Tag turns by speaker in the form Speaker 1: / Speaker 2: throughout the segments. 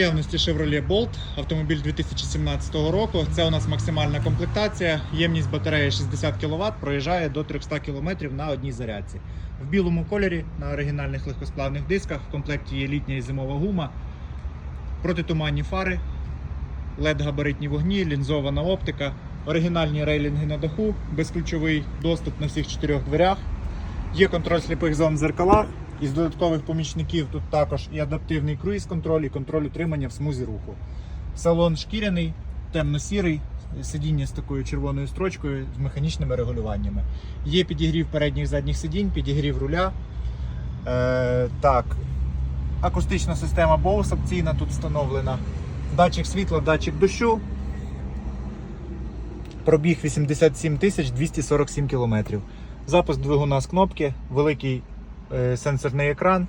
Speaker 1: Наявності Chevrolet Bolt, автомобіль 2017 року. Це у нас максимальна комплектація. Ємність батареї 60 кВт, проїжджає до 300 км на одній зарядці. В білому кольорі на оригінальних легкосплавних дисках. В комплекті є літня і зимова гума, протитуманні фари, LED-габаритні вогні, лінзована оптика, оригінальні рейлінги на даху, безключовий доступ на всіх чотирьох дверях. Є контроль сліпих зон в зеркалах. Із додаткових помічників тут також і адаптивний круїз-контроль, і контроль утримання в смузі руху. Салон шкіряний, темно-сірий, сидіння з такою червоною строчкою з механічними регулюваннями. Є підігрів передніх задніх сидінь, підігрів руля. Е, так, акустична система Bose опційна тут встановлена. Датчик світла, датчик дощу. Пробіг 87 247 кілометрів. Запуск двигуна з кнопки, великий сенсорний екран,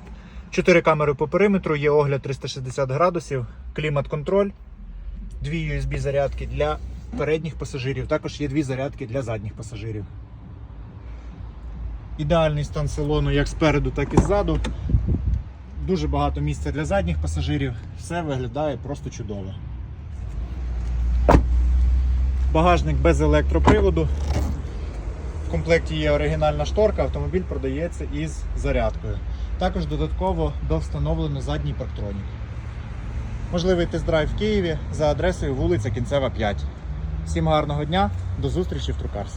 Speaker 1: 4 камери по периметру, є огляд 360 градусів, клімат-контроль, дві USB зарядки для передніх пасажирів, також є дві зарядки для задніх пасажирів. Ідеальний стан салону як спереду, так і ззаду. Дуже багато місця для задніх пасажирів. Все виглядає просто чудово. Багажник без електроприводу. В комплекті є оригінальна шторка, автомобіль продається із зарядкою. Також додатково довстановлено задній парктронік. Можливий тест-драйв в Києві за адресою вулиця Кінцева 5. Всім гарного дня, до зустрічі в Трукарс.